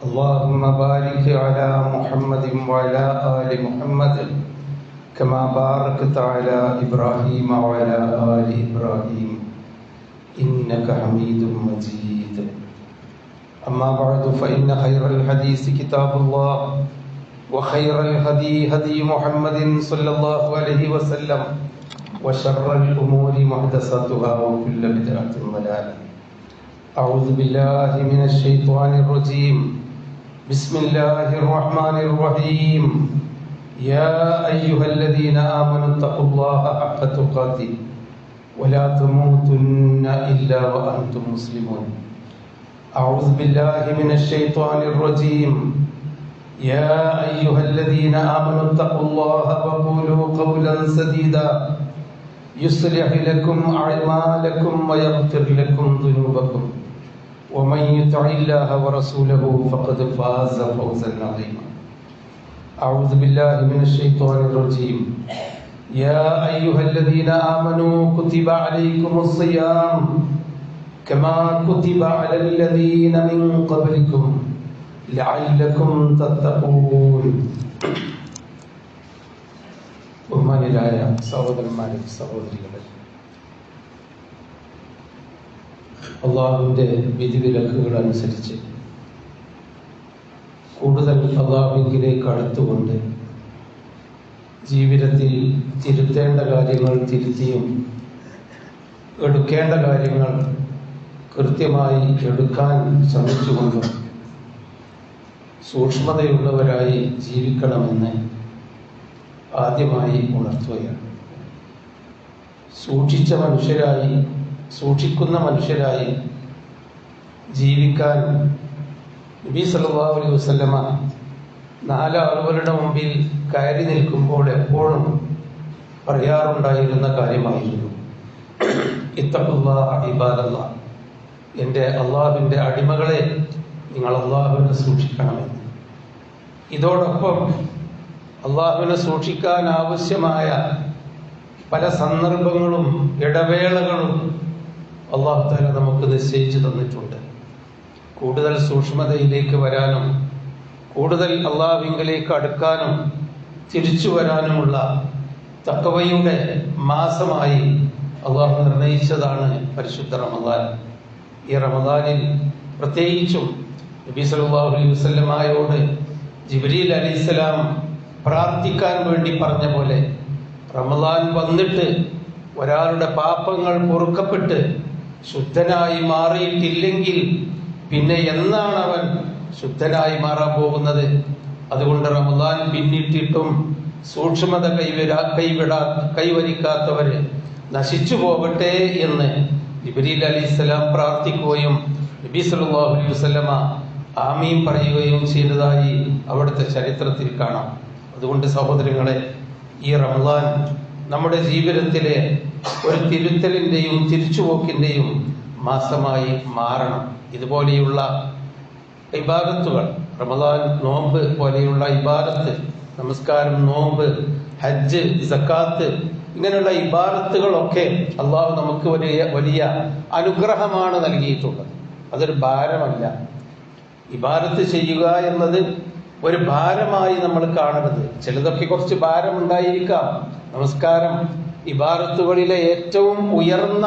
اللهم بارك على محمد وعلى آل محمد كما باركت على إبراهيم وعلى آل إبراهيم. إنك حميد مجيد. أما بعد فإن خير الحديث كتاب الله وخير الهدي هدي محمد صلى الله عليه وسلم وشر الأمور محدثاتها وكل بدعة ضلالة. أعوذ بالله من الشيطان الرجيم. بسم الله الرحمن الرحيم. يا أيها الذين آمنوا اتقوا الله حق تقاته ولا تموتن إلا وأنتم مسلمون. أعوذ بالله من الشيطان الرجيم. يا أيها الذين آمنوا اتقوا الله وقولوا قولا سديدا. يصلح لكم أعمالكم ويغفر لكم ذنوبكم. ومن يطع الله ورسوله فقد فاز فوزا عظيما أعوذ بالله من الشيطان الرجيم يا أيها الذين آمنوا كتب عليكم الصيام كما كتب على الذين من قبلكم لعلكم تتقون ബഹുമാന്യരായ സഹോദരന്മാരും സഹോദരികളെ അള്ളാഹുവിന്റെ വിധിവിലക്കുകൾ അനുസരിച്ച് കൂടുതൽ അള്ളാഹുവിലേക്ക് അടുത്തുകൊണ്ട് ജീവിതത്തിൽ തിരുത്തേണ്ട കാര്യങ്ങൾ തിരുത്തിയും എടുക്കേണ്ട കാര്യങ്ങൾ കൃത്യമായി എടുക്കാൻ ശ്രമിച്ചുകൊണ്ടും സൂക്ഷ്മതയുള്ളവരായി ജീവിക്കണമെന്ന് ആദ്യമായി ഉണർത്തുകയാണ്. സൂക്ഷിച്ച മനുഷ്യരായി സൂക്ഷിക്കുന്ന മനുഷ്യരായി ജീവിക്കാൻ നബി സല്ലല്ലാഹു അലൈഹി വസ്ലമ നാലാളുകളുടെ മുമ്പിൽ കയറി നിൽക്കുമ്പോൾ എപ്പോഴും പറയാറുണ്ടായിരുന്ന കാര്യമായിരുന്നു. ഇത്തപ്പുള്ള ഇബാദല്ലാ എന്റെ അള്ളാഹുവിന്റെ അടിമകളെ നിങ്ങൾ അള്ളാഹുവിനെ സൂക്ഷിക്കണമെന്ന് ഇതോടൊപ്പം അള്ളാഹുവിനെ സൂക്ഷിക്കാൻ ആവശ്യമായ പല സന്ദർഭങ്ങളും ഇടവേളകളും അള്ളാഹു താല നമുക്ക് നിശ്ചയിച്ചു തന്നിട്ടുണ്ട്. കൂടുതൽ സൂക്ഷ്മതയിലേക്ക് വരാനും കൂടുതൽ അള്ളാഹുവിങ്കലേക്ക് അടുക്കാനും തിരിച്ചു വരാനുമുള്ള തക്കവയുടെ മാസമായി അള്ളാഹു നിർണയിച്ചതാണ് പരിശുദ്ധ റമദാൻ. ഈ റമദാനിൽ പ്രത്യേകിച്ചും നബി സല്ലല്ലാഹു അലൈഹി വസല്ലമയോട് ജിബ്രീൽ അലൈഹിസ്സലാം പ്രാർത്ഥിക്കാൻ വേണ്ടി പറഞ്ഞ പോലെ റമദാൻ വന്നിട്ട് ഒരാളുടെ പാപങ്ങൾ പൊറുക്കപ്പെട്ട് ശുദ്ധനായി മാറിയിട്ടില്ലെങ്കിൽ പിന്നെ എന്നാണ് അവൻ ശുദ്ധനായി മാറാൻ പോകുന്നത്? അതുകൊണ്ട് റമദാൻ പിന്നിട്ടിട്ടും സൂക്ഷ്മത കൈവരാ കൈവിടാ കൈവരിക്കാത്തവര് നശിച്ചു പോകട്ടെ എന്ന് ഇബ്രീൽ അലിസ്ലാം പ്രാർത്ഥിക്കുകയും നബി സല്ലല്ലാഹു അലൈഹി വസല്ലമ ആമീം പറയുകയും ചെയ്തതായി അവിടുത്തെ ചരിത്രത്തിൽ കാണാം. അതുകൊണ്ട് സഹോദരങ്ങളെ ഈ റമദാൻ നമ്മുടെ ജീവിതത്തിലെ ഒരു തിരുത്തലിന്റെയും തിരിച്ചുപോക്കിന്റെയും മാസമായി മാറണം. ഇതുപോലെയുള്ള ഇബാദത്തുകൾ റമദാൻ നോമ്പ് പോലെയുള്ള ഇബാദത്ത് നമസ്കാരം നോമ്പ് ഹജ്ജ് സക്കാത്ത് ഇങ്ങനെയുള്ള ഇബാദത്തുകളൊക്കെ അള്ളാഹു നമുക്ക് വലിയ വലിയ അനുഗ്രഹമാണ് നൽകിയിട്ടുള്ളത്. അതൊരു ഭാരമല്ല. ഇബാദത്ത് ചെയ്യുക എന്നത് ഒരു ഭാരമായി നമ്മൾ കാണരുത് ചിലതൊക്കെ കുറച്ച് ഭാരമുണ്ടായിരിക്കാം. നമസ്കാരം. ഇബാറത്തുകളിലെ ഏറ്റവും ഉയർന്ന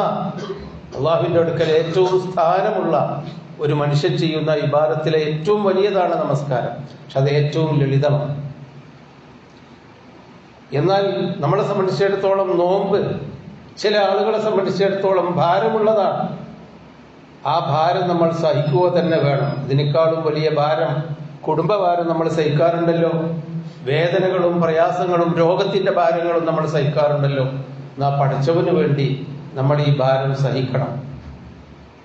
അള്ളാഹുവിന്റെ അടുക്കൽ ഏറ്റവും സ്ഥാനമുള്ള ഒരു മനുഷ്യൻ ചെയ്യുന്ന ഇബാദത്തിലെ ഏറ്റവും വലിയതാണ് നമസ്കാരം. പക്ഷെ അത് ഏറ്റവും ലളിതമാണ്. എന്നാൽ നമ്മളെ സംബന്ധിച്ചിടത്തോളം നോമ്പ് ചില ആളുകളെ സംബന്ധിച്ചിടത്തോളം ഭാരമുള്ളതാണ്. ആ ഭാരം നമ്മൾ സഹിക്കുക തന്നെ വേണം. ഇതിനേക്കാളും വലിയ ഭാരം കുടുംബഭാരം നമ്മൾ സഹിക്കാറുണ്ടല്ലോ. വേദനകളും പ്രയാസങ്ങളും രോഗത്തിന്റെ ഭാരങ്ങളും നമ്മൾ സഹിക്കാറുണ്ടല്ലോ. നാ പഠിച്ചവന് വേണ്ടി നമ്മൾ ഈ ഭാരം സഹിക്കണം.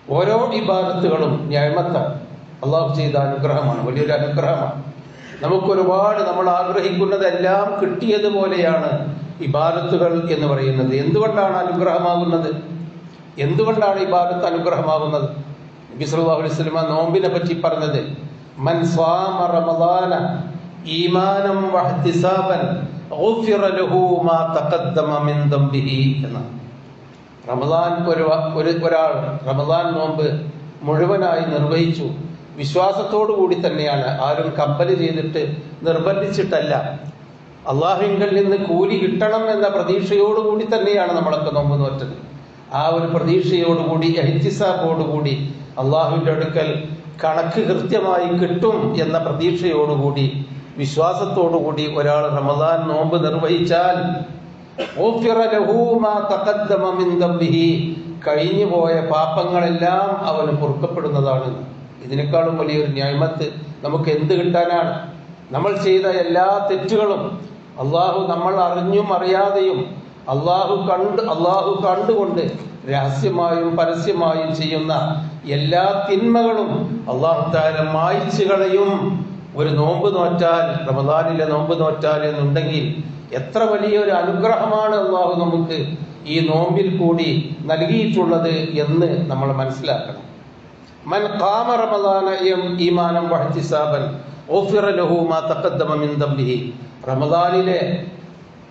ഓരോ ഇബാദത്തുകളും ന്യായമത്താണ് അള്ളാഹു ചെയ്ത അനുഗ്രഹമാണ് വലിയൊരു അനുഗ്രഹമാണ്. നമുക്കൊരുപാട് നമ്മൾ ആഗ്രഹിക്കുന്നതെല്ലാം കിട്ടിയതുപോലെയാണ് ഇബാദത്തുകൾ എന്ന് പറയുന്നത്. എന്തുകൊണ്ടാണ് അനുഗ്രഹമാകുന്നത്? എന്തുകൊണ്ടാണ് ഇബാദത്ത് അനുഗ്രഹമാകുന്നത്? നബി സല്ലല്ലാഹു അലൈഹി വസല്ലമ നോമ്പിനെ പറ്റി പറഞ്ഞത് മൻ സ്വാമ റമളാന ഈമാനം വഹ്തിസാബൻ റമദാൻ ഒരു ഒരാൾ റമദാൻ നോമ്പ് മുഴുവനായി നിർവഹിച്ചു. വിശ്വാസത്തോടു കൂടി തന്നെയാണ് ആരും കമ്പൽ ചെയ്തിട്ട് നിർബന്ധിച്ചിട്ടല്ല. അള്ളാഹുങ്കൽ നിന്ന് കൂലി കിട്ടണം എന്ന പ്രതീക്ഷയോടുകൂടി തന്നെയാണ് നമ്മളൊക്കെ നോമ്പ് നോറ്റത്. ആ ഒരു പ്രതീക്ഷയോടുകൂടി എഹ്തിസാബോടുകൂടി അള്ളാഹുവിന്റെ അടുക്കൽ കണക്ക് കൃത്യമായി കിട്ടും എന്ന പ്രതീക്ഷയോടുകൂടി വിശ്വാസത്തോടുകൂടി ഒരാൾ റമദാൻ നോമ്പ് നിർവഹിച്ചാൽ കഴിഞ്ഞു പോയ പാപങ്ങളെല്ലാം അവന് പൊറുക്കപ്പെടുന്നതാണ്. ഇതിനേക്കാളും വലിയൊരു ന്യായമത്ത് നമുക്ക് എന്ത് കിട്ടാനാണ്? നമ്മൾ ചെയ്ത എല്ലാ തെറ്റുകളും അള്ളാഹു നമ്മൾ അറിഞ്ഞും അറിയാതെയും അള്ളാഹു കണ്ട് അള്ളാഹു കണ്ടുകൊണ്ട് രഹസ്യമായും പരസ്യമായും ചെയ്യുന്ന എല്ലാ തിന്മകളും അള്ളാഹു താരം മായ്ച്ചു കളയും. ഒരു നോമ്പ് നോറ്റാൽ റമദാനിലെ നോമ്പ് നോറ്റാൽ എന്നുണ്ടെങ്കിൽ എത്ര വലിയൊരു അനുഗ്രഹമാണ് അള്ളാഹു നമുക്ക് ഈ നോമ്പിൽ കൂടി നൽകിയിട്ടുള്ളത് എന്ന് നമ്മൾ മനസ്സിലാക്കണം. മൻ ഖാമ റമദാന ഈമാനം ദംബിഹി. റമദാനിലെ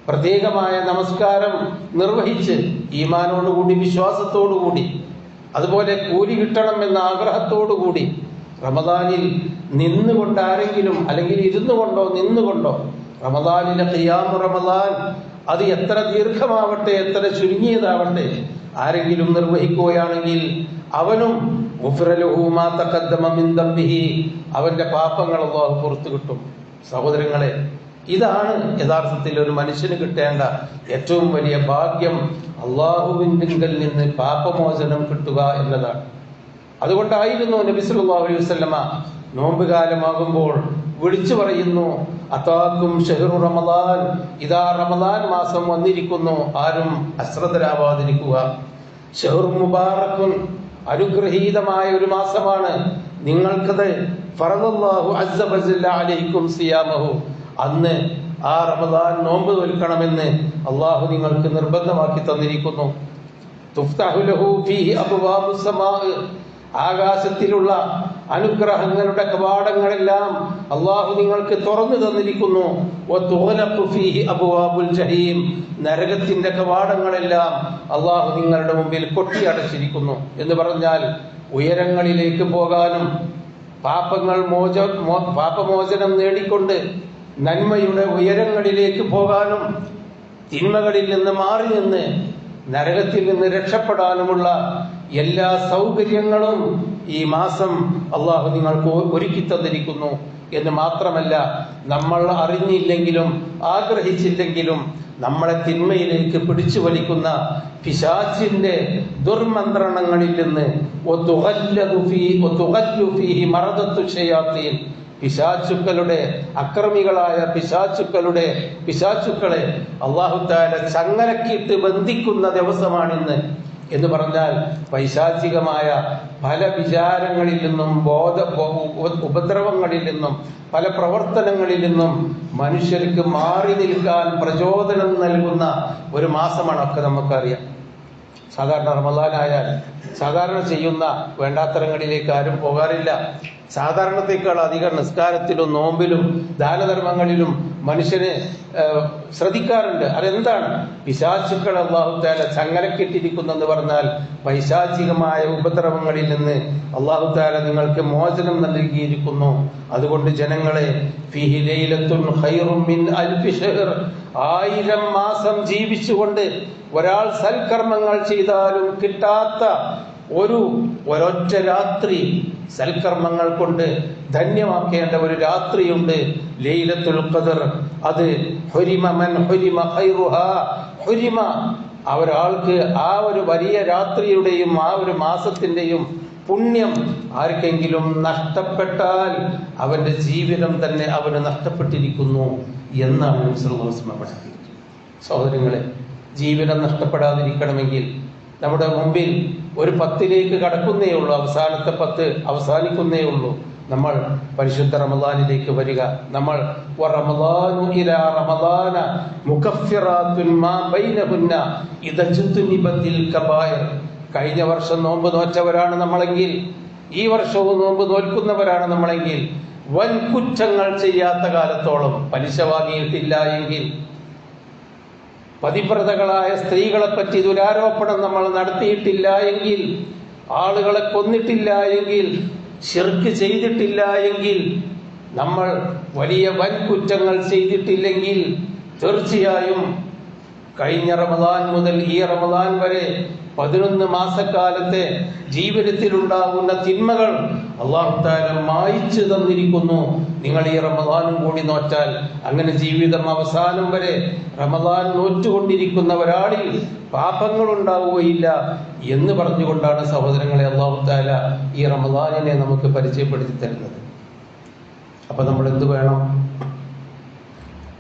പ്രത്യേകമായ നമസ്കാരം നിർവഹിച്ച് ഈമാനോടുകൂടി വിശ്വാസത്തോടുകൂടി അതുപോലെ കൂലി കിട്ടണം എന്ന ആഗ്രഹത്തോടുകൂടി റമദാനിൽ നിന്നുകൊണ്ട് ആരെങ്കിലും അല്ലെങ്കിൽ ഇരുന്നു കൊണ്ടോ നിന്നുകൊണ്ടോ റമദാനിലെ ഖിയാമു റമദാൻ അത് എത്ര ദീർഘമാവട്ടെ എത്ര ചുരുങ്ങിയതാവട്ടെ ആരെങ്കിലും നിർവഹിക്കുകയാണെങ്കിൽ അവനും അവന്റെ പാപങ്ങൾ അള്ളാഹു പുറത്തു കിട്ടും. സഹോദരങ്ങളെ ഇതാണ് യഥാർത്ഥത്തിൽ ഒരു മനുഷ്യന് കിട്ടേണ്ട ഏറ്റവും വലിയ ഭാഗ്യം. അള്ളാഹുവിന്റെ നിന്ന് പാപമോചനം കിട്ടുക എന്നതാണ് അതുകൊണ്ടായിരുന്നു നബി സല്ലല്ലാഹു അലൈഹി വസല്ലമ നോമ്പ് കാലമാകുമ്പോൾ വിളിച്ചു പറയുന്നു അതാക്കും ഷെഹറു റമദാൻ. ഇതാ റമദാൻ മാസം വന്നിരിക്കുന്നു. ആരും അശ്രദ്ധരാവാതിരിക്കുക. ഷെഹറു മുബാറക്കും അനുഗ്രഹീതമായ ഒരു മാസമാണ്. നിങ്ങൾക്കത് ഫറദല്ലാഹു അലൈക്കും സിയാമഹു. അന്ന് ആ റമദാൻ നോമ്പ് തോൽക്കണമെന്ന് അള്ളാഹു നിങ്ങൾക്ക് നിർബന്ധമാക്കി തന്നിരിക്കുന്നു. തുഫ്തഹു ലഹു ഫീഹി അബ്വാബു സമാഅ് ആകാശത്തിലുള്ള അനുഗ്രഹങ്ങളുടെ കവാടങ്ങളെല്ലാം അള്ളാഹു നിങ്ങൾക്ക് തുറന്നു തന്നിരിക്കുന്നു. നരകത്തിന്റെ കവാടങ്ങളെല്ലാം അള്ളാഹു നിങ്ങളുടെ മുമ്പിൽ കൊട്ടിയടച്ചിരിക്കുന്നു. എന്ന് പറഞ്ഞാൽ ഉയരങ്ങളിലേക്ക് പോകാനും പാപങ്ങൾ മോച പാപമോചനം നേടിക്കൊണ്ട് നന്മയുടെ ഉയരങ്ങളിലേക്ക് പോകാനും തിന്മകളിൽ നിന്ന് മാറി നിന്ന് നരകത്തിൽ നിന്ന് രക്ഷപ്പെടാനുമുള്ള എല്ലാ സൗകര്യങ്ങളും ഈ മാസം അള്ളാഹു നിങ്ങൾക്ക് ഒരുക്കി തന്നിരിക്കുന്നു. എന്ന് മാത്രമല്ല നമ്മൾ അറിഞ്ഞില്ലെങ്കിലും ആഗ്രഹിച്ചില്ലെങ്കിലും നമ്മളെ തിന്മയിലേക്ക് പിടിച്ചു വലിക്കുന്ന പിശാചിന്റെ ദുർമന്ത്രണങ്ങളിൽ നിന്ന് പിശാചുക്കളുടെ അക്രമികളായ പിശാചുക്കളുടെ പിശാചുക്കളെ അള്ളാഹുത്താല ചങ്ങലക്കിട്ട് ബന്ധിക്കുന്ന ദിവസമാണിന്ന്. എന്ന് പറഞ്ഞാൽ പൈശാചികമായ പല വിചാരങ്ങളിൽ നിന്നും ബോധ ഉപദ്രവങ്ങളിൽ നിന്നും പല പ്രവർത്തനങ്ങളിൽ നിന്നും മനുഷ്യർക്ക് മാറി നിൽക്കാൻ പ്രചോദനം നൽകുന്ന ഒരു മാസമാണ് ഒക്കെ നമുക്കറിയാം. സാധാരണ റമദാനായാൽ സാധാരണ ചെയ്യുന്ന വേണ്ടാത്തരങ്ങളിലേക്ക് ആരും പോകാറില്ല. സാധാരണത്തേക്കാൾ അധികം നിസ്കാരത്തിലും നോമ്പിലും ദാനധർമ്മങ്ങളിലും മനുഷ്യന് ശ്രദ്ധിക്കാറുണ്ട്. അതെന്താണ്? പിശാചുക്കൾ അള്ളാഹുത്താല ചങ്ങലക്കെട്ടിരിക്കുന്നു എന്ന് പറഞ്ഞാൽ പൈശാചികമായ ഉപദ്രവങ്ങളിൽ നിന്ന് അള്ളാഹുത്താല നിങ്ങൾക്ക് മോചനം നൽകിയിരിക്കുന്നു. അതുകൊണ്ട് ജനങ്ങളെ ആയിരം മാസം ജീവിച്ചുകൊണ്ട് ഒരാൾ സൽക്കർമ്മങ്ങൾ ചെയ്താലും കിട്ടാത്ത ഒരു ഒരൊറ്റ രാത്രി സൽക്കർമ്മങ്ങൾ കൊണ്ട് ധന്യമാക്കേണ്ട ഒരു രാത്രിയുണ്ട്. ലൈലത്തുൽ ഖദർ. അത് ഹുരിമ മൻ ഹുരിമ ഖൈറുഹ. ഹുരിമ. അവരാൾക്ക് ആ ഒരു വലിയ രാത്രിയുടെയും ആ ഒരു മാസത്തിന്റെയും പുണ്യം ആർക്കെങ്കിലും നഷ്ടപ്പെട്ടാൽ അവന്റെ ജീവിതം തന്നെ അവന് നഷ്ടപ്പെട്ടിരിക്കുന്നു എന്നാണ് വസല്ലം പഠിപ്പിക്കുന്നത് സഹോദരങ്ങളെ ജീവിതം നഷ്ടപ്പെടാതിരിക്കണമെങ്കിൽ നമ്മുടെ മുമ്പിൽ ഒരു പത്തിലേക്ക് കടക്കുന്നേ ഉള്ളൂ. അവസാനത്തെ പത്ത് അവസാനിക്കുന്നേ ഉള്ളൂ. നമ്മൾ പരിശുദ്ധ റമദാനിലേക്ക് വരിക. നമ്മൾ കഴിഞ്ഞ വർഷം നോമ്പ് നോറ്റവരാണ് നമ്മളെങ്കിൽ ഈ വർഷവും നോമ്പ് നോൽക്കുന്നവരാണ് നമ്മളെങ്കിൽ വൻ കുറ്റങ്ങൾ ചെയ്യാത്ത കാലത്തോളം പലിശ വാങ്ങിയിട്ടില്ല എങ്കിൽ പതിവ്രതകളായ സ്ത്രീകളെ പറ്റി ദുരാരോപണം നമ്മൾ നടത്തിയിട്ടില്ല എങ്കിൽ ആളുകളെ കൊന്നിട്ടില്ല എങ്കിൽ ഷിർക്ക് ചെയ്തിട്ടില്ല എങ്കിൽ നമ്മൾ വലിയ വൻ കുറ്റങ്ങൾ ചെയ്തിട്ടില്ലെങ്കിൽ തീർച്ചയായും കഴിഞ്ഞ റമദാൻ മുതൽ ഈ റമദാൻ വരെ പതിനൊന്ന് മാസക്കാലത്തെ ജീവിതത്തിൽ ഉണ്ടാകുന്ന തിന്മകൾ അള്ളാഹുത്താല മായിച്ചു തന്നിരിക്കുന്നു. നിങ്ങൾ ഈ റമദാനും കൂടി നോറ്റാൽ അങ്ങനെ ജീവിതം അവസാനം വരെ റമദാൻ നോറ്റുകൊണ്ടിരിക്കുന്ന ഒരാളിൽ പാപങ്ങൾ ഉണ്ടാവുകയില്ല എന്ന് പറഞ്ഞുകൊണ്ടാണ് സഹോദരങ്ങളെ അള്ളാഹുത്താല ഈ റമദാനിനെ നമുക്ക് പരിചയപ്പെടുത്തി തരുന്നത്. അപ്പൊ നമ്മൾ എന്ത് വേണം?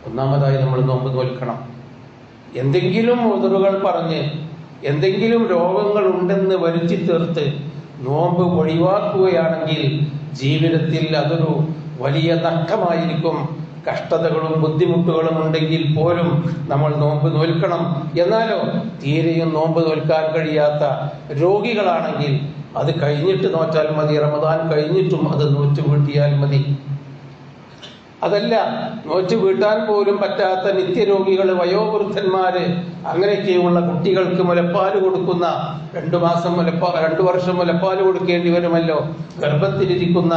ഒന്നാമതായി നമ്മൾ നോമ്പ് നോൽക്കണം. എന്തെങ്കിലും ഉതറുകൾ പറഞ്ഞ് എന്തെങ്കിലും രോഗങ്ങൾ ഉണ്ടെന്ന് വരുത്തി തീർത്ത് നോമ്പ് ഒഴിവാക്കുകയാണെങ്കിൽ ജീവിതത്തിൽ അതൊരു വലിയ നഷ്ടമായിരിക്കും. കഷ്ടതകളും ബുദ്ധിമുട്ടുകളും ഉണ്ടെങ്കിൽ പോലും നമ്മൾ നോമ്പ് നോൽക്കണം. എന്നാലോ തീരെയും നോമ്പ് നോൽക്കാൻ കഴിയാത്ത രോഗികളാണെങ്കിൽ അത് കഴിഞ്ഞിട്ട് നോറ്റാൽ മതി. റമദാൻ കഴിഞ്ഞിട്ടും അത് നോറ്റു വീട്ടിയാൽ മതി. അതല്ല നോറ്റ് വീട്ടാൻ പോലും പറ്റാത്ത നിത്യരോഗികൾ വയോവൃദ്ധന്മാര് അങ്ങനെയൊക്കെയുള്ള കുട്ടികൾക്ക് മുലപ്പാൽ കൊടുക്കുന്ന രണ്ടു മാസം മുലപ്പാ രണ്ടു വർഷം മുലപ്പാൽ കൊടുക്കേണ്ടി വരുമല്ലോ. ഗർഭത്തിലിരിക്കുന്ന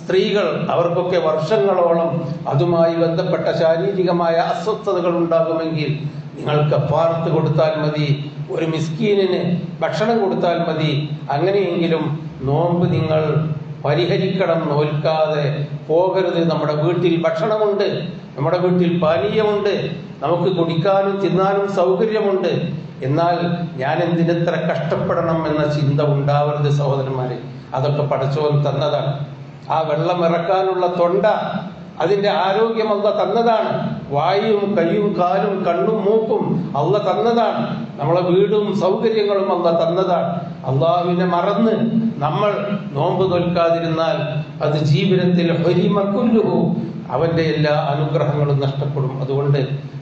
സ്ത്രീകൾ അവർക്കൊക്കെ വർഷങ്ങളോളം അതുമായി ബന്ധപ്പെട്ട ശാരീരികമായ അസ്വസ്ഥതകൾ ഉണ്ടാകുമെങ്കിൽ നിങ്ങൾക്ക് കഫാറത്ത് കൊടുത്താൽ മതി ഒരു മിസ്കീനിന് ഭക്ഷണം കൊടുത്താൽ മതി. അങ്ങനെയെങ്കിലും നോമ്പ് നിങ്ങൾ പരിഹരിക്കണം നോൽക്കാതെ പോകരുത്. നമ്മുടെ വീട്ടിൽ ഭക്ഷണമുണ്ട്. നമ്മുടെ വീട്ടിൽ പാനീയമുണ്ട്. നമുക്ക് കുടിക്കാനും തിന്നാനും സൗകര്യമുണ്ട്. എന്നാൽ ഞാൻ എന്തിനെത്ര കഷ്ടപ്പെടണം എന്ന ചിന്ത ഉണ്ടാവരുത് സഹോദരന്മാരെ. അതൊക്കെ പടച്ചോൻ തന്നതാണ്. ആ വെള്ളം ഇറക്കാനുള്ള തൊണ്ട അതിന്റെ ആരോഗ്യം അല്ല തന്നതാണ്. വായും കൈയും കാലും കണ്ണും മൂക്കും അല്ല തന്നതാണ്. നമ്മളെ വീടും സൗകര്യങ്ങളും അല്ല തന്നതാണ്. അള്ളാഹുവിനെ മറന്ന് നമ്മൾ നോമ്പ് തോൽക്കാതിരുന്നാൽ അത് ജീവിതത്തിൽ ഹരിമക്കുല്ലുഹു അവന്റെ എല്ലാ അനുഗ്രഹങ്ങളും നഷ്ടപ്പെടും. അതുകൊണ്ട്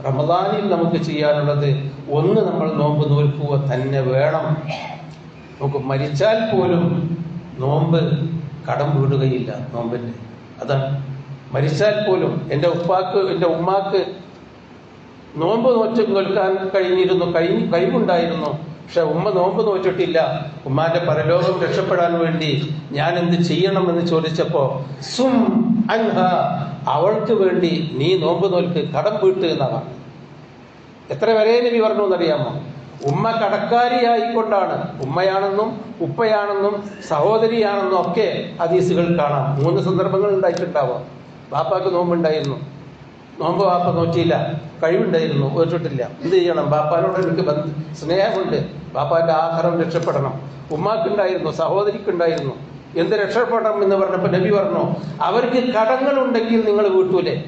റമദാനിൽ നമുക്ക് ചെയ്യാനുള്ളത് ഒന്ന് നമ്മൾ നോമ്പ് നോൽക്കുക തന്നെ വേണം. നമുക്ക് മരിച്ചാൽ പോലും നോമ്പ് കടം വീടുകയില്ല നോമ്പിന്റെ അതാണ്. മരിച്ചാൽ പോലും എന്റെ ഉപ്പാക്ക് എന്റെ ഉമ്മാക്ക് നോമ്പ് നോറ്റ് കേൾക്കാൻ കഴിഞ്ഞിരുന്നു കഴിഞ്ഞു കഴിവുണ്ടായിരുന്നു. പക്ഷെ ഉമ്മ നോമ്പ് നോറ്റിട്ടില്ല. ഉമ്മാന്റെ പരലോകം രക്ഷപ്പെടാൻ വേണ്ടി ഞാൻ എന്ത് ചെയ്യണം എന്ന് ചോദിച്ചപ്പോ സും അൻഹ അവൾക്ക് വേണ്ടി നീ നോമ്പ് നോൽക്ക് കടം വീട്ട് എന്നാണ്. എത്ര വരെ നബി പറഞ്ഞു എന്നറിയാമോ? ഉമ്മ കടക്കാരിയായിക്കൊണ്ടാണ്. ഉമ്മയാണെന്നും ഉപ്പയാണെന്നും സഹോദരിയാണെന്നും ഒക്കെ ഹദീസുകൾ കാണാം. മൂന്ന് സന്ദർഭങ്ങൾ ഉണ്ടായിട്ടുണ്ടാവാം. ബാപ്പാക്ക് നോമ്പുണ്ടായിരുന്നു. നോമ്പ് ബാപ്പ നോറ്റിയില്ല. കഴിവുണ്ടായിരുന്നു. ഓറ്റിട്ടില്ല എന്ത് ചെയ്യണം? ബാപ്പാനോട് എനിക്ക് സ്നേഹമുണ്ട്. ബാപ്പാന്റെ ആഹാരം രക്ഷപ്പെടണം. ഉമ്മാക്കുണ്ടായിരുന്നു സഹോദരിക്കുണ്ടായിരുന്നു. എന്ത് രക്ഷപ്പെടണം എന്ന് പറഞ്ഞപ്പോ നബി പറഞ്ഞു അവർക്ക് കടങ്ങളുണ്ടെങ്കിൽ നിങ്ങൾ വീട്ടൂലേ?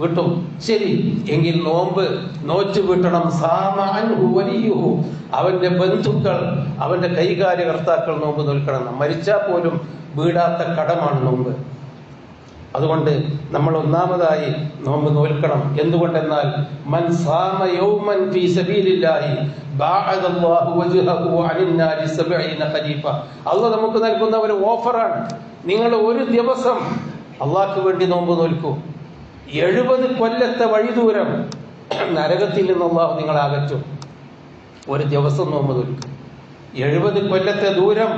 വീട്ടും. ശരി. എങ്കിൽ നോമ്പ് നോറ്റ് വീട്ടണം. അവന്റെ ബന്ധുക്കൾ അവന്റെ കൈകാര്യകർത്താക്കൾ നോമ്പ് നോൽക്കണം. മരിച്ചാൽ പോലും വീടാത്ത കടമാണ് നോമ്പ്. അതുകൊണ്ട് നമ്മൾ ഒന്നാമതായി നോമ്പ് നോൽക്കണം. എന്തുകൊണ്ടെന്നാൽ മൻ സാമ യൗമൻ ഫീ സബീലില്ലാഹി ബഅദല്ലാഹു വജ്ഹഹു അനിൻ നാരി സബഈന ഖലീഫ. അല്ലാഹ് നമുക്ക് നൽകുന്ന ഒരു ഓഫറാണ്. നിങ്ങൾ ഒരു ദിവസം അള്ളാഹ്ക്ക് വേണ്ടി നോമ്പ് നോൽക്കൂ. എഴുപത് കൊല്ലത്തെ വഴിദൂരം നരകത്തിൽ നിന്ന് അള്ളാഹു നിങ്ങളെ അകറ്റും. ഒരു ദിവസം നോമ്പ് നോൽക്കും. എഴുപത് കൊല്ലത്തെ ദൂരം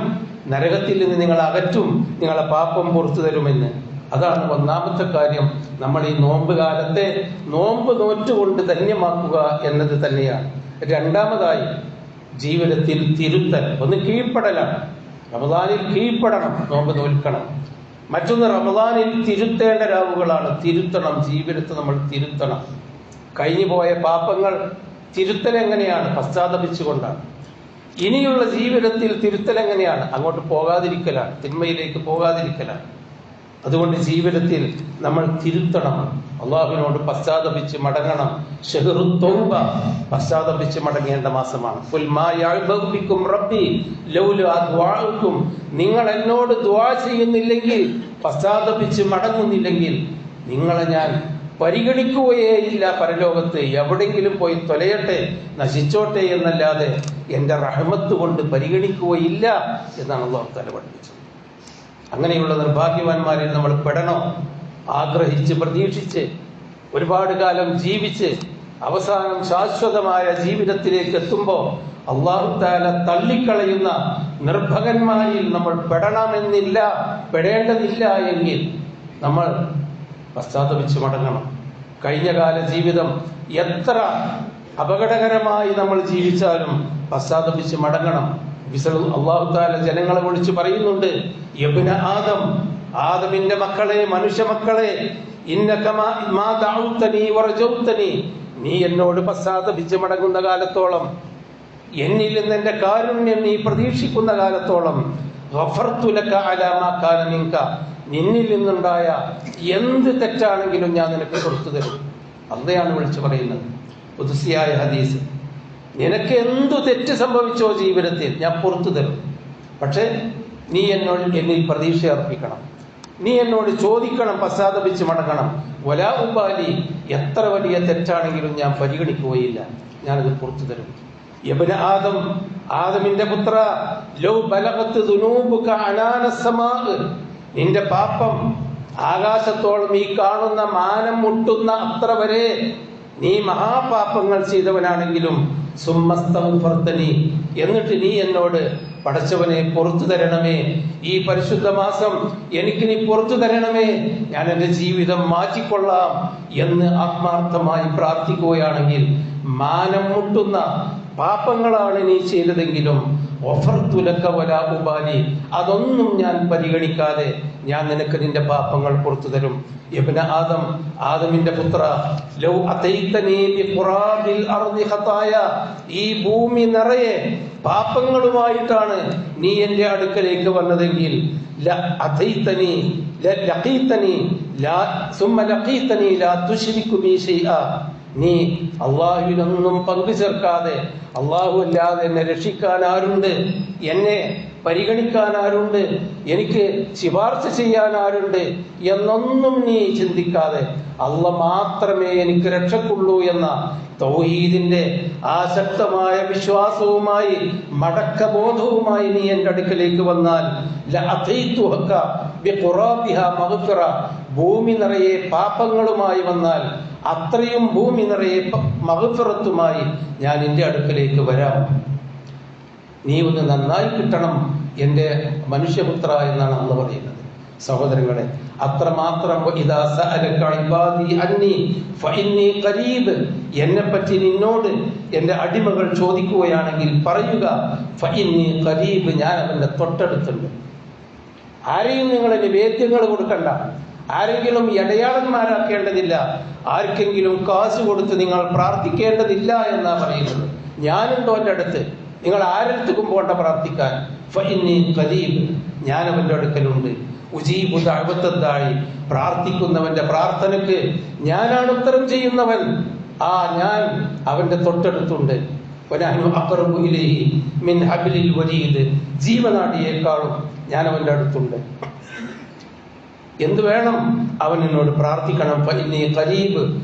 നരകത്തിൽ നിന്ന് നിങ്ങൾ അകറ്റും. നിങ്ങളെ പാപം പുറത്തു തരുമെന്ന്. അതാണ് ഒന്നാമത്തെ കാര്യം. നമ്മൾ ഈ നോമ്പ് കാലത്തെ നോമ്പ് നോറ്റുകൊണ്ട് ധന്യമാക്കുക എന്നത് തന്നെയാണ്. രണ്ടാമതായി ജീവിതത്തിൽ തിരുത്തൽ. ഒന്ന് കീഴ്പ്പെടലാണ്. റമദാനിൽ കീഴ്പ്പെടണം നോമ്പ് നോൽക്കണം. മറ്റൊന്ന് റമദാനിൽ തിരുത്തേണ്ട രാവുകളാണ്. തിരുത്തണം ജീവിതത്തെ നമ്മൾ തിരുത്തണം. കഴിഞ്ഞു പോയ പാപങ്ങൾ തിരുത്തൽ എങ്ങനെയാണ്? പശ്ചാത്തപിച്ചുകൊണ്ടാണ്. ഇനിയുള്ള ജീവിതത്തിൽ തിരുത്തൽ എങ്ങനെയാണ്? അങ്ങോട്ട് പോകാതിരിക്കലാണ് തിന്മയിലേക്ക് പോകാതിരിക്കലാണ്. അതുകൊണ്ട് ജീവിതത്തിൽ നമ്മൾ തിരുത്തണം. അള്ളാഹുവിനോട് പശ്ചാത്തപിച്ച് മടങ്ങണം. ഷെഹറു തൗബ പശ്ചാത്തപിച്ച് മടങ്ങേണ്ട മാസമാണ്. റബ്ബി നിങ്ങൾ എന്നോട് ദ്വാ ചെയ്യുന്നില്ലെങ്കിൽ പശ്ചാത്തപിച്ച് മടങ്ങുന്നില്ലെങ്കിൽ നിങ്ങളെ ഞാൻ പരിഗണിക്കുകയേയില്ല പരലോകത്ത്. എവിടെങ്കിലും പോയി തൊലയട്ടെ നശിച്ചോട്ടെ എന്നല്ലാതെ എന്റെ റഹ്മത്ത് കൊണ്ട് പരിഗണിക്കുകയില്ല എന്നാണ് അള്ളാഹു തല പഠിപ്പിച്ചത്. അങ്ങനെയുള്ള നിർഭാഗ്യവാന്മാരിൽ നമ്മൾ പെടണോ? ആഗ്രഹിച്ച് പ്രതീക്ഷിച്ച് ഒരുപാട് കാലം ജീവിച്ച് അവസാനം ശാശ്വതമായ ജീവിതത്തിലേക്ക് എത്തുമ്പോൾ അള്ളാഹു താല തള്ളിക്കളയുന്ന നിർഭകന്മാരിൽ നമ്മൾ പെടണമെന്നില്ല പെടേണ്ടതില്ല എങ്കിൽ നമ്മൾ പശ്ചാത്തപിച്ച് മടങ്ങണം. കഴിഞ്ഞ കാല ജീവിതം എത്ര അപകടകരമായി നമ്മൾ ജീവിച്ചാലും പശ്ചാത്തപിച്ച് മടങ്ങണം. അള്ളാഹു താല ജനങ്ങളെ വിളിച്ച് പറയുന്നുണ്ട് ആദം ആദമിന്റെ മക്കളെ മനുഷ്യ മക്കളെ നീ എന്നോട് പശ്ചാത്തപിച്ച് മടങ്ങുന്ന കാലത്തോളം എന്നിൽ നിന്ന് എന്റെ കാരുണ്യം നീ പ്രതീക്ഷിക്കുന്ന കാലത്തോളം. നിന്നിൽ നിന്നുണ്ടായ എന്ത് തെറ്റാണെങ്കിലും ഞാൻ നിനക്ക് കൊടുത്തു തരും അന്നയാണ് വിളിച്ചു പറയുന്നത് പുതുസിയായ ഹദീസ് നിനക്ക് എന്തു തെറ്റ് സംഭവിച്ചോ ജീവിതത്തിൽ? ഞാൻ പുറത്തു തരും. പക്ഷേ നീ എന്നോട് എന്നിൽ പ്രതീക്ഷ അർപ്പിക്കണം. നീ എന്നോട് ചോദിക്കണം പശ്ചാത്തപിച്ച് മടങ്ങണം. വലാ ഉപാലി എത്ര വലിയ തെറ്റാണെങ്കിലും ഞാൻ പരിഗണിക്കുകയില്ല. ഞാനത് പുറത്തു തരും. യബന ആദം ആദമിന്റെ പുത്ര ലോ ബലഹത്ത് നിന്റെ പാപം ആകാശത്തോളം ഈ കാണുന്ന മാനം മുട്ടുന്ന അത്ര വരെ നീ മഹാപാപങ്ങൾ ചെയ്തവനാണെങ്കിലും സുമ്മസ്തനി എന്നിട്ട് നീ എന്നോട് പടച്ചവനെ പുറത്തു തരണമേ. ഈ പരിശുദ്ധ മാസം എനിക്ക് നീ പുറത്തു തരണമേ. ഞാൻ എന്റെ ജീവിതം മാറ്റിക്കൊള്ളാം എന്ന് ആത്മാർത്ഥമായി പ്രാർത്ഥിക്കുകയാണെങ്കിൽ മാനം മുട്ടുന്ന പാപങ്ങളാണ് നീ ചെയ്തതെങ്കിലും ഉപാലി അതൊന്നും ഞാൻ പരിഗണിക്കാതെ ഞാൻ നിനക്ക് നിന്റെ പാപങ്ങൾ പുറത്തു തരും. ആദം ആദമിന്റെ പുത്ര ലൗ ഈ ഭൂമി നിറയെ പാപങ്ങളുമായിട്ടാണ് നീ എന്റെ അടുക്കലേക്ക് വന്നതെങ്കിൽ ല അതൈതനീ ലഖീതനീ ലാ സുമ്മ ലഖീതനീ ലാ തുശ്രികു ബി ശൈഅ നീ അള്ളാഹുവിനൊന്നും പങ്കു ചേർക്കാതെ അള്ളാഹു അല്ലാതെ എന്നെ രക്ഷിക്കാൻ ആരുണ്ട് എന്നെ പരിഗണിക്കാൻ ആരുണ്ട് എനിക്ക് ശിപാർശ ചെയ്യാൻ ആരുണ്ട് എന്നൊന്നും നീ ചിന്തിക്കാതെ അല്ല മാത്രമേ എനിക്ക് രക്ഷക്കുള്ളൂ എന്ന തൗഹീദിന്റെ ആസക്തമായ വിശ്വാസവുമായി മടക്കബോധവുമായി നീ എന്റെ അടുക്കലേക്ക് വന്നാൽ ഭൂമി നിറയെ പാപങ്ങളുമായി വന്നാൽ അത്രയും ഭൂമി നിറയെ മകഫിറത്തുമായി ഞാൻ എന്റെ അടുക്കലേക്ക് വരാം. നീ ഒന്ന് നന്നായി കിട്ടണം എന്റെ മനുഷ്യപുത്ര എന്നാണ് അന്ന് പറയുന്നത്. സഹോദരങ്ങളെ അത്രമാത്രം എന്നെ പറ്റി നിന്നോട് എന്റെ അടിമകൾ ചോദിക്കുകയാണെങ്കിൽ പറയുക ഞാൻ അവന്റെ തൊട്ടടുത്തുണ്ട്. ആരെയും നിങ്ങൾ നിവേദ്യങ്ങൾ കൊടുക്കണ്ട. ആരെങ്കിലും ഇടയാളന്മാരാക്കേണ്ടതില്ല ആർക്കെങ്കിലും കാശ് കൊടുത്ത് നിങ്ങൾ പ്രാർത്ഥിക്കേണ്ടതില്ല എന്നാ പറയുന്നത്. ഞാനുണ്ടോ എന്റെ അടുത്ത്. നിങ്ങൾ ആരെടുത്തും പോണ്ട പ്രാർത്ഥിക്കാൻ. ഞാൻ അവന്റെ അടുക്കലുണ്ട്. ഉജീബു പ്രാർത്ഥിക്കുന്നവന്റെ പ്രാർത്ഥനയ്ക്ക് ഞാനാണ് ഉത്തരം ചെയ്യുന്നവൻ. ആ ഞാൻ അവന്റെ തൊട്ടടുത്തുണ്ട്. ജീവനാടിയേക്കാളും ഞാൻ അവന്റെ അടുത്തുണ്ട്. എന്ത് വേണം? അവൻ എന്നോട് പ്രാർത്ഥിക്കണം. കരീബ്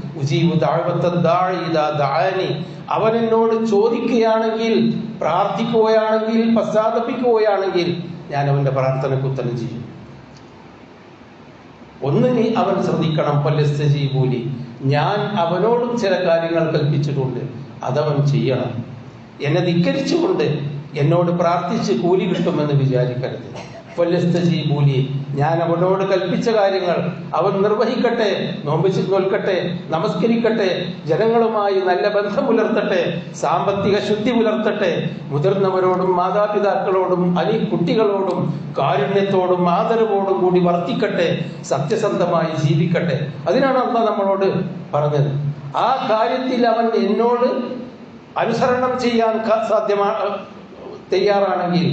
അവൻ എന്നോട് ചോദിക്കുകയാണെങ്കിൽ പ്രാർത്ഥിക്കുകയാണെങ്കിൽ പശ്ചാത്തപിക്കുകയാണെങ്കിൽ ഞാൻ അവന്റെ പ്രാർത്ഥനയ്ക്ക് ഉത്തരം ചെയ്യും. ഒന്ന് നീ അവൻ ശ്രദ്ധിക്കണം. പല്ലസ്തജീബൂലി ഞാൻ അവനോടും ചില കാര്യങ്ങൾ കൽപ്പിച്ചിട്ടുണ്ട്. അതവൻ ചെയ്യണം. എന്നെ ധിക്കരിച്ചുകൊണ്ട് എന്നോട് പ്രാർത്ഥിച്ച് കൂലി കിട്ടുമെന്ന് വിചാരിക്കരുത്. ഫല്യസ്തജീബൂലി ഞാൻ അവനോട് കൽപ്പിച്ച കാര്യങ്ങൾ അവൻ നിർവഹിക്കട്ടെ നോമ്പിച്ച് നോൽക്കട്ടെ നമസ്കരിക്കട്ടെ ജനങ്ങളുമായി നല്ല ബന്ധം പുലർത്തട്ടെ സാമ്പത്തിക ശുദ്ധി പുലർത്തട്ടെ മുതിർന്നവരോടും മാതാപിതാക്കളോടും അനി കുട്ടികളോടും കാരുണ്യത്തോടും ആദരവോടും കൂടി വർത്തിക്കട്ടെ സത്യസന്ധമായി ജീവിക്കട്ടെ. അതിനാണ് അമ്മ നമ്മളോട് പറഞ്ഞത്. ആ കാര്യത്തിൽ അവൻ എന്നോട് അനുസരണം ചെയ്യാൻ സാധ്യമാണ് തയ്യാറാണെങ്കിൽ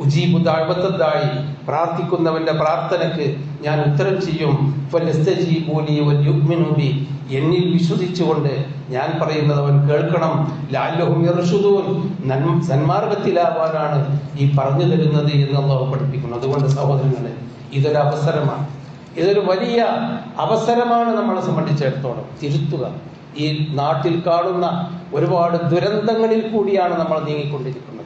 ഉജീബു താഴ്വത്തതായി പ്രാർത്ഥിക്കുന്നവന്റെ പ്രാർത്ഥനയ്ക്ക് ഞാൻ ഉത്തരം ചെയ്യും. എന്നിൽ വിശ്വസിച്ചുകൊണ്ട് ഞാൻ പറയുന്നത് അവൻ കേൾക്കണം. ലാലോഹും സന്മാർഗത്തിലാവാനാണ് ഈ പറഞ്ഞു തരുന്നത് എന്ന് അള്ളാഹു പഠിപ്പിക്കുന്നു. അതുകൊണ്ട് സഹോദരങ്ങളെ ഇതൊരു അവസരമാണ്. ഇതൊരു വലിയ അവസരമാണ് നമ്മളെ സംബന്ധിച്ചിടത്തോളം. തിരുത്തുക. ഈ നാട്ടിൽ കാണുന്ന ഒരുപാട് ദുരന്തങ്ങളിൽ കൂടിയാണ് നമ്മൾ നീങ്ങിക്കൊണ്ടിരിക്കുന്നത്.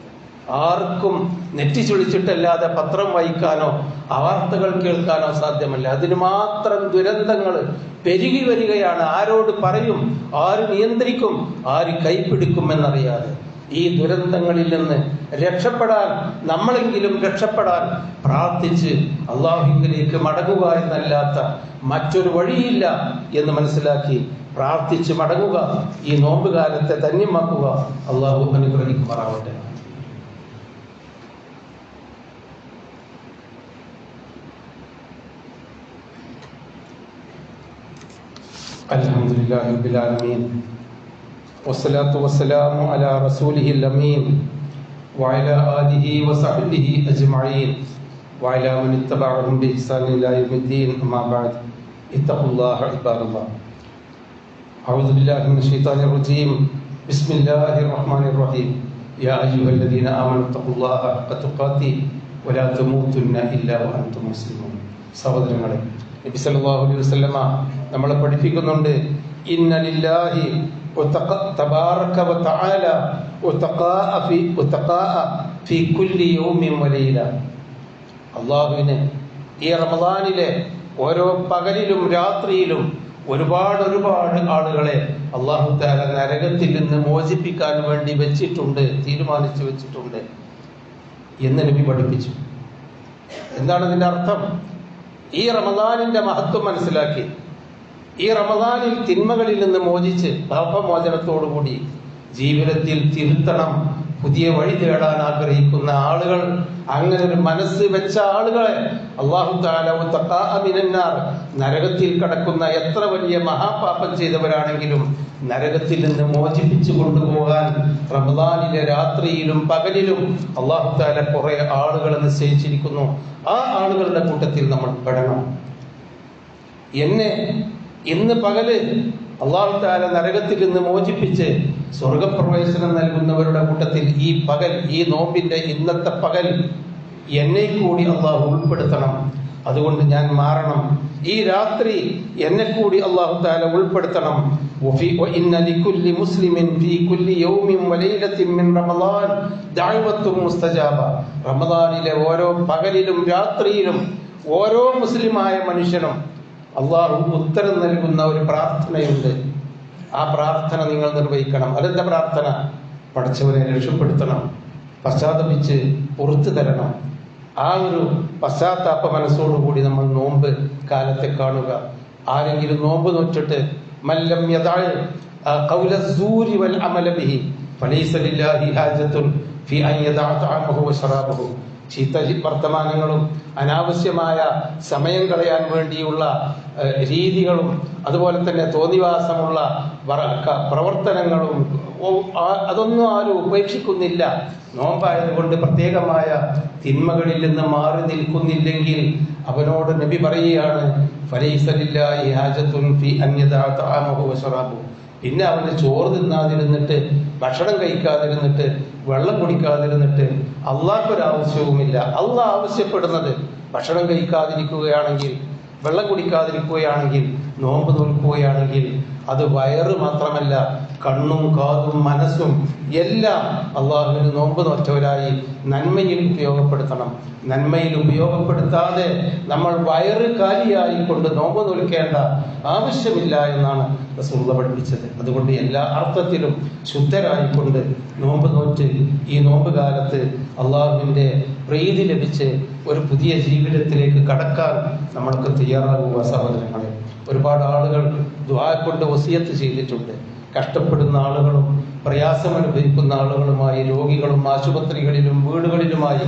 ആർക്കും നെറ്റി ചുളിച്ചിട്ടല്ലാതെ പത്രം വായിക്കാനോ വാർത്തകൾ കേൾക്കാനോ സാധ്യമല്ല. അതിന് മാത്രം ദുരന്തങ്ങൾ പെരുകി വരികയാണ്. ആരോട് പറയും ആര് നിയന്ത്രിക്കും ആര് കൈപ്പിടിക്കും എന്നറിയാതെ. ഈ ദുരന്തങ്ങളിൽ നിന്ന് രക്ഷപ്പെടാൻ നമ്മളെങ്കിലും രക്ഷപ്പെടാൻ പ്രാർത്ഥിച്ച് അള്ളാഹുവിലേക്ക് മടങ്ങുക എന്നല്ലാത്ത മറ്റൊരു വഴിയില്ല എന്ന് മനസ്സിലാക്കി പ്രാർത്ഥിച്ച് മടങ്ങുക. ഈ നോമ്പുകാലത്തെ ധന്യമാക്കുക അള്ളാഹു അനുഗ്രഹിക്കുമാറാവട്ടെ. الحمد لله رب العالمين والصلاة والسلام على رسوله الأمين وعلى آله وصحبه أجمعين وعلى من اتبعهم بإحسان إلى يوم الدين أما بعد اتقوا الله عباد الله أعوذ بالله من الشيطان الرجيم بسم الله الرحمن الرحيم يا أيها الذين آمنوا اتقوا الله حق تقاته ولا تموتن إلا وأنتم مسلمون സഹോദരങ്ങളെ നബി സല്ലല്ലാഹു അലൈഹി വസല്ലമ നമ്മളെ പഠിപ്പിക്കുന്നുണ്ട് ഇന്ന ലില്ലാഹി തബാറക വ തആല ഉതഖാഅ ഫി ഉതഖാഅ ഫി കുല്ലി യൗമിൻ വ ലൈല അള്ളാഹുവിന് ഈ റമദാനിലെ ഓരോ പകലിലും രാത്രിയിലും ഒരുപാട് ഒരുപാട് ആളുകളെ അള്ളാഹു താല നരകത്തിൽ നിന്ന് മോചിപ്പിക്കാൻ വേണ്ടി വെച്ചിട്ടുണ്ട് തീരുമാനിച്ചു വെച്ചിട്ടുണ്ട് എന്ന് നബി പഠിപ്പിച്ചു. എന്താണ് ഇതിന്റെ അർത്ഥം? ഈ റമദാനിന്റെ മഹത്വം മനസ്സിലാക്കി. ഈ റമദാനിൽ തിന്മകളിൽ നിന്ന് മോചിച്ച് പാപമോചനത്തോടുകൂടി ജീവിതത്തിൽ തിരുത്തണം പുതിയ വഴി തേടാൻ ആഗ്രഹിക്കുന്ന ആളുകൾ അങ്ങനെ ഒരു മനസ്സ് വെച്ച ആളുകളെ അള്ളാഹു നരകത്തിൽ കടക്കുന്ന എത്ര വലിയ മഹാപാപം ചെയ്തവരാണെങ്കിലും നരകത്തിൽ നിന്ന് മോചിപ്പിച്ചു കൊണ്ടുപോകാൻ റമദാനിലെ രാത്രിയിലും പകലിലും അള്ളാഹു താല കുറെ ആളുകൾ നിശ്ചയിച്ചിരിക്കുന്നു. ആ ആളുകളുടെ കൂട്ടത്തിൽ നമ്മൾ പെടണം. എന്നെ ഇന്ന് പകൽ അള്ളാഹു താല നരകത്തിൽ നിന്ന് മോചിപ്പിച്ച് സ്വർഗപ്രവേശനം നൽകുന്നവരുടെ കൂട്ടത്തിൽ ഈ പകൽ ഈ നോമ്പിന്റെ ഇന്നത്തെ പകൽ എന്നെ കൂടി അള്ളാഹു ഉൾപ്പെടുത്തണം. അതുകൊണ്ട് ഞാൻ മാറണം. ഈ രാത്രി എന്നെ കൂടി അള്ളാഹു താല ഉൾപ്പെടുത്തണം. റമദാനിലെ ഓരോ പകലിലും രാത്രിയിലും ഓരോ മുസ്ലിമായ മനുഷ്യനും അള്ളാഹു ഉത്തരം നൽകുന്ന ഒരു പ്രാർത്ഥനയുണ്ട്. ആ പ്രാർത്ഥന നിങ്ങൾ നിർവഹിക്കണം. അതെന്താ പ്രാർത്ഥന? പഠിച്ചവനെ രക്ഷപ്പെടുത്തണം. പശ്ചാത്തപിച്ച് പുറത്തു തരണം. ആ ഒരു പശ്ചാത്താപ മനസ്സോടുകൂടി നമ്മൾ നോമ്പ് കാലത്തെ കാണുക. ആരെങ്കിലും നോമ്പ് നോച്ചിട്ട് മല്ലം യഥാഴ് ചീത്ത വർത്തമാനങ്ങളും അനാവശ്യമായ സമയം കളയാൻ വേണ്ടിയുള്ള രീതികളും അതുപോലെ തന്നെ തോന്നിവാസമുള്ള പ്രവർത്തനങ്ങളും അതൊന്നും ആരും ഉപേക്ഷിക്കുന്നില്ല നോമ്പായതുകൊണ്ട് പ്രത്യേകമായ തിന്മകളിൽ നിന്ന് മാറി നിൽക്കുന്നില്ലെങ്കിൽ അവനോട് നബി പറയുകയാണ്. പിന്നെ അവന് ചോറ് തിന്നാതിരുന്നിട്ട് ഭക്ഷണം കഴിക്കാതിരുന്നിട്ട് വെള്ളം കുടിക്കാതിരുന്നിട്ട് അള്ളാഹ്ക്കൊരാവശ്യവുമില്ല അള്ളാഹ് ആവശ്യപ്പെടുന്നത് ഭക്ഷണം കഴിക്കാതിരിക്കുകയാണെങ്കിൽ വെള്ളം കുടിക്കാതിരിക്കുകയാണെങ്കിൽ നോമ്പ് നോൽക്കുകയാണെങ്കിൽ അത് വയറ് മാത്രമല്ല കണ്ണും കാതും മനസ്സും എല്ലാം അള്ളാഹുവിന് നോമ്പ് നോറ്റവരായി നന്മയിൽ ഉപയോഗപ്പെടുത്തണം. നന്മയിൽ ഉപയോഗപ്പെടുത്താതെ നമ്മൾ വയറ് കാലിയായി കൊണ്ട് നോമ്പ് നോൽക്കേണ്ട ആവശ്യമില്ല എന്നാണ് റസൂള്ള പഠിപ്പിച്ചത്. അതുകൊണ്ട് എല്ലാ അർത്ഥത്തിലും ശുദ്ധരായിക്കൊണ്ട് നോമ്പ് നോറ്റ് ഈ നോമ്പ് കാലത്ത് അള്ളാഹുവിന്റെ പ്രീതി ലഭിച്ച് ഒരു പുതിയ ജീവിതത്തിലേക്ക് കടക്കാൻ നമ്മൾക്ക് തയ്യാറാകുക സഹോദരങ്ങളെ. ഒരുപാട് ആളുകൾ ദ്വാ കൊണ്ട് വസിയത്ത് ചെയ്തിട്ടുണ്ട്. കഷ്ടപ്പെടുന്ന ആളുകളും പ്രയാസമനുഭവിക്കുന്ന ആളുകളുമായി രോഗികളും ആശുപത്രികളിലും വീടുകളിലുമായി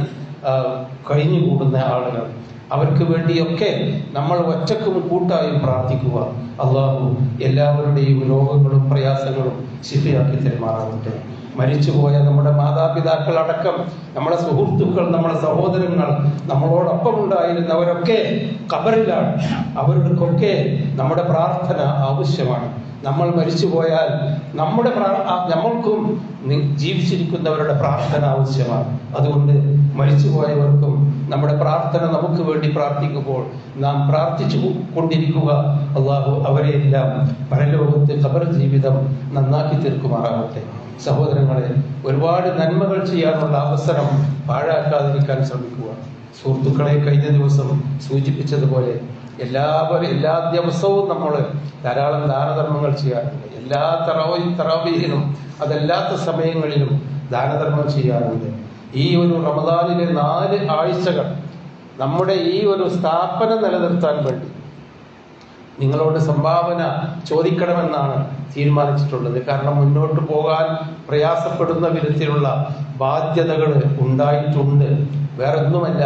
കഴിഞ്ഞുകൂടുന്ന ആളുകൾ. അവർക്ക് വേണ്ടിയൊക്കെ നമ്മൾ ഒറ്റക്കും കൂട്ടായും പ്രാർത്ഥിക്കുക. അള്ളാഹു എല്ലാവരുടെയും രോഗങ്ങളും പ്രയാസങ്ങളും ശിഫയാക്കി തെരുമാറാകട്ടെ. മരിച്ചുപോയ നമ്മുടെ മാതാപിതാക്കൾ അടക്കം നമ്മുടെ സുഹൃത്തുക്കൾ നമ്മുടെ സഹോദരങ്ങൾ നമ്മളോടൊപ്പം ഉണ്ടായിരുന്നവരൊക്കെ കബറിലാണ് അവർക്കൊക്കെ നമ്മുടെ പ്രാർത്ഥന ആവശ്യമാണ്. നമ്മൾ മരിച്ചു പോയാൽ നമ്മുടെ നമ്മൾക്കും ജീവിച്ചിരിക്കുന്നവരുടെ പ്രാർത്ഥന ആവശ്യമാണ്. അതുകൊണ്ട് മരിച്ചു പോയവർക്കും നമ്മുടെ പ്രാർത്ഥന നമുക്ക് വേണ്ടി പ്രാർത്ഥിക്കുമ്പോൾ നാം പ്രാർത്ഥിച്ചു കൊണ്ടിരിക്കുക. അള്ളാഹു അവരെയെല്ലാം പരലോകത്ത് ഖബർ ജീവിതം നന്നാക്കി തീർക്കുമാറാകട്ടെ. സഹോദരങ്ങളെ ഒരുപാട് നന്മകൾ ചെയ്യാനുള്ള അവസരം പാഴാക്കാതിരിക്കാൻ ശ്രമിക്കുക. സുഹൃത്തുക്കളെ കഴിഞ്ഞ ദിവസം സൂചിപ്പിച്ചതുപോലെ എല്ലാവരും എല്ലാ ദിവസവും നമ്മൾ ധാരാളം ദാനധർമ്മങ്ങൾ ചെയ്യാറുണ്ട് എല്ലാ തറവി തറവീനും അതല്ലാത്ത സമയങ്ങളിലും ദാനധർമ്മം ചെയ്യാറുണ്ട്. ഈ ഒരു റമദാനിലെ നാല് ആഴ്ചകൾ നമ്മുടെ ഈ ഒരു സ്ഥാപനം നിലനിർത്താൻ വേണ്ടി നിങ്ങളോട് സംഭാവന ചോദിക്കണമെന്നാണ് തീരുമാനിച്ചിട്ടുള്ളത്. കാരണം മുന്നോട്ട് പോകാൻ പ്രയാസപ്പെടുന്ന വിധത്തിലുള്ള ബാധ്യതകൾ ഉണ്ടായിട്ടുണ്ട്. വേറെ ഒന്നുമല്ല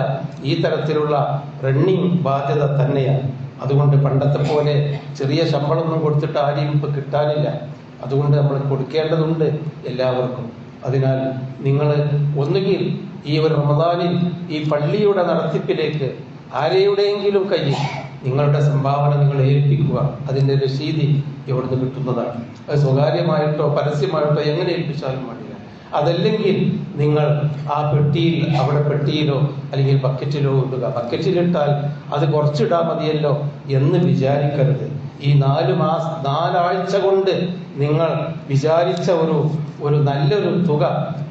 ഈ തരത്തിലുള്ള റണ്ണിങ് ബാധ്യത തന്നെയാണ്. അതുകൊണ്ട് പണ്ടത്തെ പോലെ ചെറിയ ശമ്പളമൊന്നും കൊടുത്തിട്ട് ആരെയും ഇപ്പം കിട്ടാനില്ല. അതുകൊണ്ട് നമ്മൾ കൊടുക്കേണ്ടതുണ്ട് എല്ലാവർക്കും. അതിനാൽ നിങ്ങൾ ഒന്നുകിൽ ഈ ഒരു റമദാനിൽ ഈ പള്ളിയുടെ നടത്തിപ്പിലേക്ക് ആരെയുടെയെങ്കിലും കയ്യിൽ നിങ്ങളുടെ സംഭാവന നിങ്ങൾ ഏൽപ്പിക്കുക. അതിന്റെ രസീതി എവിടുന്ന് കിട്ടുന്നതാണ്. അത് സ്വകാര്യമായിട്ടോ പരസ്യമായിട്ടോ എങ്ങനെ ഏൽപ്പിച്ചാലും വേണ്ടില്ല അതല്ലെങ്കിൽ നിങ്ങൾ ആ പെട്ടിയിൽ അവിടെ പെട്ടിയിലോ അല്ലെങ്കിൽ ബക്കറ്റിലോ ഇടുക. ബക്കറ്റിലിട്ടാൽ അത് കുറച്ചിടാൻ മതിയല്ലോ എന്ന് വിചാരിക്കരുത്. ഈ നാല് മാസ നാലാഴ്ച കൊണ്ട് നിങ്ങൾ വിചാരിച്ച ഒരു ഒരു നല്ലൊരു തുക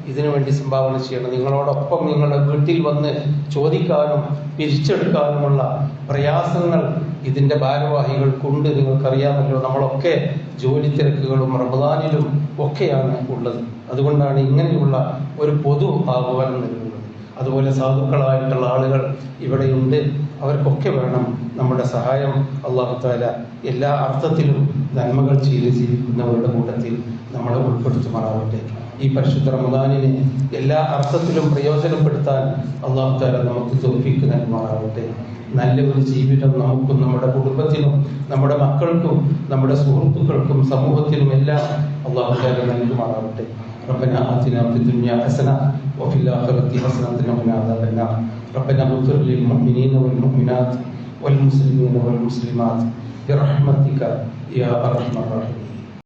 ഇതിനു വേണ്ടി സംഭാവന ചെയ്യണം. നിങ്ങളോടൊപ്പം നിങ്ങളുടെ വീട്ടിൽ വന്ന് ചോദിക്കാനും പിരിച്ചെടുക്കാനുമുള്ള പ്രയാസങ്ങൾ ഇതിന്റെ ഭാരവാഹികൾക്കുണ്ട്. നിങ്ങൾക്കറിയാമല്ലോ നമ്മളൊക്കെ ജോലി തിരക്കുകളും റമദാനിലും ഒക്കെയാണ് ഉള്ളത്. അതുകൊണ്ടാണ് ഇങ്ങനെയുള്ള ഒരു പൊതു ആഹ്വാനം നൽകുന്നത്. അതുപോലെ സാധുക്കളായിട്ടുള്ള ആളുകൾ ഇവിടെയുണ്ട്. അവർക്കൊക്കെ വേണം നമ്മുടെ സഹായം അള്ളാഹു താല എല്ലാ അർത്ഥത്തിലും നന്മകൾ ചെയ്ത് ജീവിക്കുന്നവരുടെ കൂട്ടത്തിൽ നമ്മളെ ഉൾപ്പെടുത്തുമാറാവട്ടെ ഈ പരിശുദ്ധ റമദാനിനെ എല്ലാ അർത്ഥത്തിലും പ്രയോജനപ്പെടുത്താൻ അള്ളാഹു താല നമുക്ക് തോൽപ്പിക്ക് നൽകുമാറാവട്ടെ നല്ല ഒരു ജീവിതം നമുക്കും നമ്മുടെ കുടുംബത്തിനും നമ്മുടെ മക്കൾക്കും നമ്മുടെ സുഹൃത്തുക്കൾക്കും സമൂഹത്തിനും എല്ലാം അള്ളാഹു താല നൽകുമാറാവട്ടെ ربنا آتنا في الدنيا حسنة وفي الآخرة حسنة وقنا عذاب النار ربنا اغفر للمؤمنين والمؤمنات والمسلمين والمسلمات برحمتك يا أرحم الراحمين.